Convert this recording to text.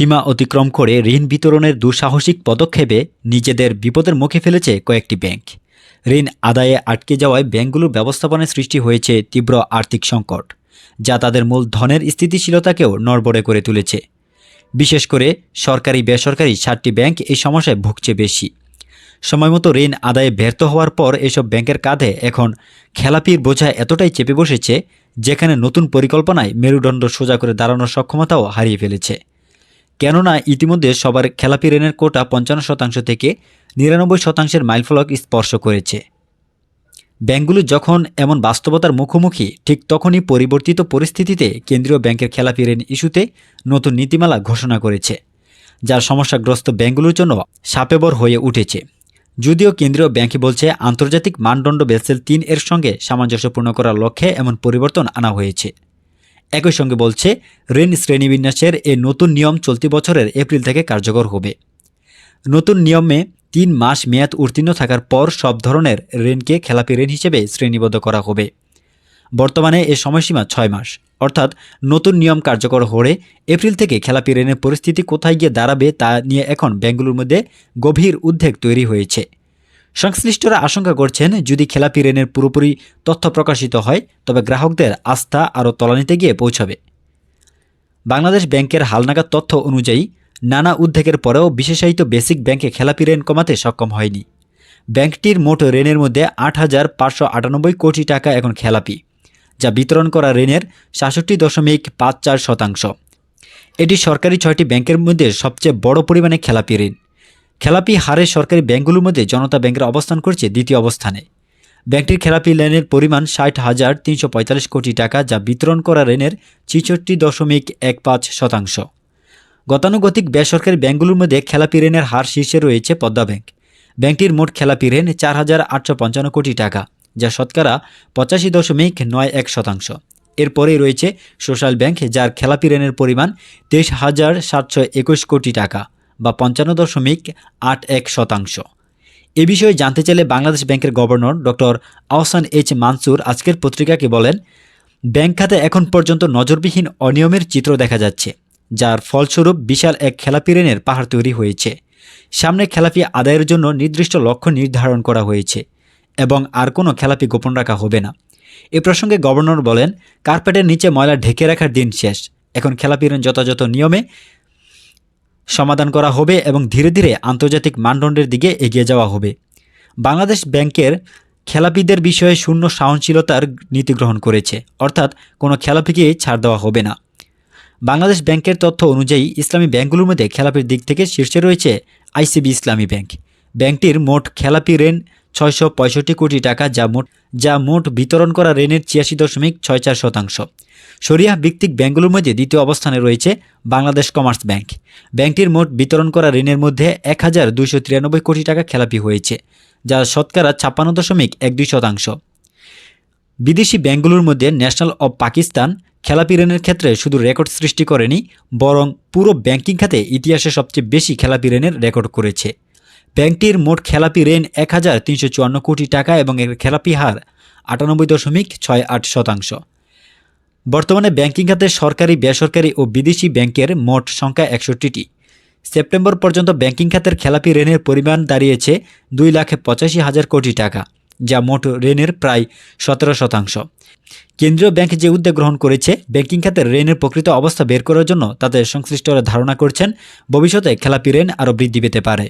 সীমা অতিক্রম করে ঋণ বিতরণের দুঃসাহসিক পদক্ষেপে নিজেদের বিপদের মুখে ফেলেছে কয়েকটি ব্যাংক। ঋণ আদায়ে আটকে যাওয়ায় ব্যাংকগুলোর ব্যবস্থাপনায় সৃষ্টি হয়েছে তীব্র আর্থিক সংকট, যা তাদের মূল ধনের স্থিতিশীলতাকেও নড়বড়ে করে তুলেছে। বিশেষ করে সরকারি বেসরকারি সাতটি ব্যাংক এই সমস্যায় ভুগছে বেশি। সময়মতো ঋণ আদায়ে ব্যর্থ হওয়ার পর এসব ব্যাংকের কাঁধে এখন খেলাপির বোঝা এতটাই চেপে বসেছে, যেখানে নতুন পরিকল্পনায় মেরুদণ্ড সোজা করে দাঁড়ানোর সক্ষমতাও হারিয়ে ফেলেছে। কেননা ইতিমধ্যে সবার খেলাপি ঋণের কোটা পঞ্চান্ন শতাংশ থেকে নিরানব্বই শতাংশের মাইলফলক স্পর্শ করেছে। ব্যাংকগুলো যখন এমন বাস্তবতার মুখোমুখি, ঠিক তখনই পরিবর্তিত পরিস্থিতিতে কেন্দ্রীয় ব্যাংকের খেলাপি ঋণ ইস্যুতে নতুন নীতিমালা ঘোষণা করেছে, যার সমস্যাগ্রস্ত ব্যাংকগুলোর জন্য সাপেবর হয়ে উঠেছে। যদিও কেন্দ্রীয় ব্যাংক বলছে, আন্তর্জাতিক মানদণ্ড বেসেল তিন এর সঙ্গে সামঞ্জস্যপূর্ণ করার লক্ষ্যে এমন পরিবর্তন আনা হয়েছে। একই সঙ্গে বলছে, ঋণ শ্রেণীবিন্যাসের এ নতুন নিয়ম চলতি বছরের এপ্রিল থেকে কার্যকর হবে। নতুন নিয়মে তিন মাস মেয়াদ উত্তীর্ণ থাকার পর সব ধরনের ঋণকে খেলাপি ঋণ হিসেবে শ্রেণীবদ্ধ করা হবে। বর্তমানে এ সময়সীমা ছয় মাস। অর্থাৎ নতুন নিয়ম কার্যকর হলে এপ্রিল থেকে খেলাপি ঋণের পরিস্থিতি কোথায় গিয়ে দাঁড়াবে তা নিয়ে এখন ব্যাংকগুলোর মধ্যে গভীর উদ্বেগ তৈরি হয়েছে। সংশ্লিষ্টরা আশঙ্কা করছেন, যদি খেলাপি ঋণের পুরোপুরি তথ্য প্রকাশিত হয়, তবে গ্রাহকদের আস্থা আরও তলানিতে গিয়ে পৌঁছাবে। বাংলাদেশ ব্যাংকের হালনাগাদ তথ্য অনুযায়ী, নানা উদ্বেগের পরেও বিশেষায়িত বেসিক ব্যাংকে খেলাপি ঋণ কমাতে সক্ষম হয়নি। ব্যাংকটির মোট ঋণের মধ্যে আট হাজার পাঁচশো আটানব্বই কোটি টাকা এখন খেলাপি, যা বিতরণ করা ঋণের সাতষট্টি দশমিক পাঁচ চার শতাংশ। এটি সরকারি ছয়টি ব্যাংকের মধ্যে সবচেয়ে বড় পরিমাণে খেলাপি ঋণ। খেলাপি হারে সরকারি ব্যাংকগুলোর মধ্যে জনতা ব্যাংকের অবস্থান করছে দ্বিতীয় অবস্থানে। ব্যাংকটির খেলাপি ঋণের পরিমাণ ষাট হাজার তিনশো কোটি টাকা যা বিতরণ করা ঋণের ছিষট্টি দশমিক এক পাঁচ শতাংশ। গতানুগতিক বেসরকারি ব্যাংকগুলোর মধ্যে খেলাপি ঋণের হার শীর্ষে রয়েছে পদ্মা ব্যাংক। ব্যাংকটির মোট খেলাপি ঋণ চার হাজার আটশো পঞ্চান্ন কোটি টাকা, যা শতকরা পঁচাশি দশমিক নয় এক শতাংশ। এরপরেই রয়েছে সোশ্যাল ব্যাংক, যার খেলাপি ঋণের পরিমাণ তেইশ হাজার সাতশো একুশ কোটি টাকা। বা পঞ্চান্ন দশমিক আট এক শতাংশ। এ বিষয়ে জানতে চাইলে বাংলাদেশ ব্যাংকের governor doctor Ahsan H Mansur আজকের পত্রিকাকে বলেন, ব্যাংক খাতে এখন পর্যন্ত নজরবিহীন অনিয়মের চিত্র দেখা যাচ্ছে, যার ফলস্বরূপ বিশাল এক খেলাপি ঋণের পাহাড় তৈরি হয়েছে। সামনে খেলাপি আদায়ের জন্য নির্দিষ্ট লক্ষ্য নির্ধারণ করা হয়েছে এবং আর কোনো খেলাপি গোপন রাখা হবে না। এ প্রসঙ্গে গভর্নর বলেন, কার্পেটের নিচে ময়লা ঢেকে রাখার দিন শেষ। এখন খেলাপি ঋণ যথাযথ নিয়মে সমাধান করা হবে এবং ধীরে ধীরে আন্তর্জাতিক মানদণ্ডের দিকে এগিয়ে যাওয়া হবে। বাংলাদেশ ব্যাংকের খেলাপিদের বিষয়ে শূন্য সহনশীলতার নীতি গ্রহণ করেছে, অর্থাৎ কোনো খেলাপিকে ছাড় দেওয়া হবে না। বাংলাদেশ ব্যাংকের তথ্য অনুযায়ী ইসলামী ব্যাংকগুলোর মধ্যে খেলাপির দিক থেকে শীর্ষে রয়েছে আইসিবি ইসলামী ব্যাংক। ব্যাংকটির মোট খেলাপি ঋণ ছয়শো পঁয়ষট্টি কোটি টাকা যা মোট যা মোট বিতরণ করা ঋণের ছিয়াশি দশমিক ছয় চার শতাংশ। সরিয়া ভিত্তিক ব্যাংকগুলোর মধ্যে দ্বিতীয় অবস্থানে রয়েছে বাংলাদেশ কমার্স ব্যাংক। ব্যাংকটির মোট বিতরণ করা ঋণের মধ্যে এক হাজার দুইশো তিরানব্বই কোটি টাকা খেলাপি হয়েছে, যা শতকরা ছাপ্পান্ন দশমিক এক দুই শতাংশ। বিদেশি ব্যাংকগুলোর মধ্যে ন্যাশনাল অব পাকিস্তান খেলাপি ঋণের ক্ষেত্রে শুধু রেকর্ড সৃষ্টি করেনি, বরং পুরো ব্যাংকিং খাতে ইতিহাসে সবচেয়ে বেশি খেলাপি ঋণের রেকর্ড করেছে। ব্যাংকটির মোট খেলাপি ঋণ এক হাজার তিনশো চুয়ান্ন কোটি টাকা এবং এর খেলাপি হার আটানব্বই দশমিক ছয় আট শতাংশ। বর্তমানে ব্যাংকিং খাতে সরকারি, বেসরকারি ও বিদেশি ব্যাংকের মোট সংখ্যা একষট্টিটি। সেপ্টেম্বর পর্যন্ত ব্যাংকিং খাতের খেলাপি ঋণের পরিমাণ দাঁড়িয়েছে দুই লাখ পঁচাশি হাজার কোটি টাকা, যা মোট ঋণের প্রায় সতেরো শতাংশ। কেন্দ্রীয় ব্যাংক যে উদ্যোগ গ্রহণ করেছে, ব্যাংকিং খাতের ঋণের প্রকৃত অবস্থা বের করার জন্য তাদের সংশ্লিষ্টরা ধারণা করছেন, ভবিষ্যতে খেলাপি ঋণ আরও বৃদ্ধি পেতে পারে।